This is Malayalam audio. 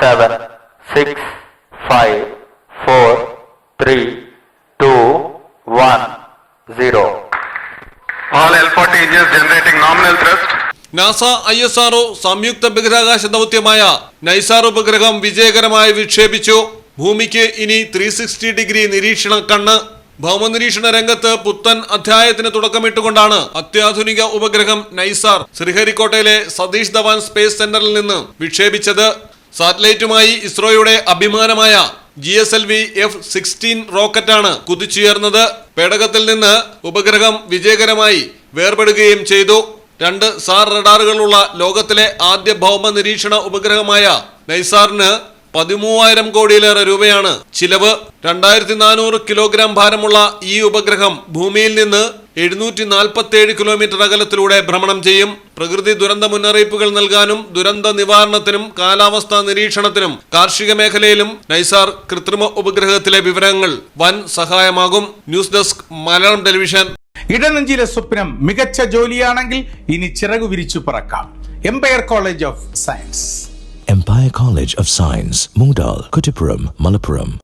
seven, six five four three two one zero All L40 engines generating nominal thrust. NASA I S R O സംയുക്ത ബഹിരാകാശ ദൗത്യമായ നൈസാർ ഉപഗ്രഹം വിജയകരമായി വിക്ഷേപിച്ചു. ഭൂമിക്ക് ഇനി ത്രീ സിക്സ്റ്റി ഡിഗ്രി നിരീക്ഷണ കണ്ണ്. ഭൗമനിരീക്ഷണ രംഗത്ത് പുത്തൻ അധ്യായത്തിന് തുടക്കമിട്ടുകൊണ്ടാണ് അത്യാധുനിക ഉപഗ്രഹം നൈസാർ ശ്രീഹരിക്കോട്ടയിലെ സതീഷ് ധവാൻ സ്പേസ് സെന്ററിൽ നിന്ന് വിക്ഷേപിച്ചത്. സാറ്റലൈറ്റുമായി ഇസ്രോയുടെ അഭിമാനമായ G S L V F sixteen റോക്കറ്റാണ് കുതിച്ചുയർന്നത്. പേടകത്തിൽ നിന്ന് ഉപഗ്രഹം വിജയകരമായി വേർപെടുകയും ചെയ്തു. രണ്ട് സാർ റഡാറുകളുള്ള ലോകത്തിലെ ആദ്യ ഭൗമ നിരീക്ഷണ ഉപഗ്രഹമായ നൈസാറിന് പതിമൂവായിരം കോടിയിലേറെ രൂപയാണ് ചിലവ്. രണ്ടായിരത്തി നാനൂറ് കിലോഗ്രാം ഭാരമുള്ള ഈ ഉപഗ്രഹം ഭൂമിയിൽ നിന്ന് എഴുന്നൂറ്റി നാൽപ്പത്തി കിലോമീറ്റർ അകലത്തിലൂടെ ഭ്രമണം ചെയ്യും. പ്രകൃതി ദുരന്ത മുന്നറിയിപ്പുകൾ നൽകാനും ദുരന്ത നിവാരണത്തിനും കാലാവസ്ഥാ നിരീക്ഷണത്തിനും കാർഷിക മേഖലയിലും നൈസാർ കൃത്രിമ ഉപഗ്രഹത്തിലെ വിവരങ്ങൾ വൻ സഹായമാകും. News desk Malayalam television. ഇടനെഞ്ചിലെ സ്വപ്നം മികച്ച ജോലിയാണെങ്കിൽ ഇനി ചിറകു വിരിച്ചു പറക്കാം. Empire college of science empire college of science Moondal, Kuttipuram, Malappuram.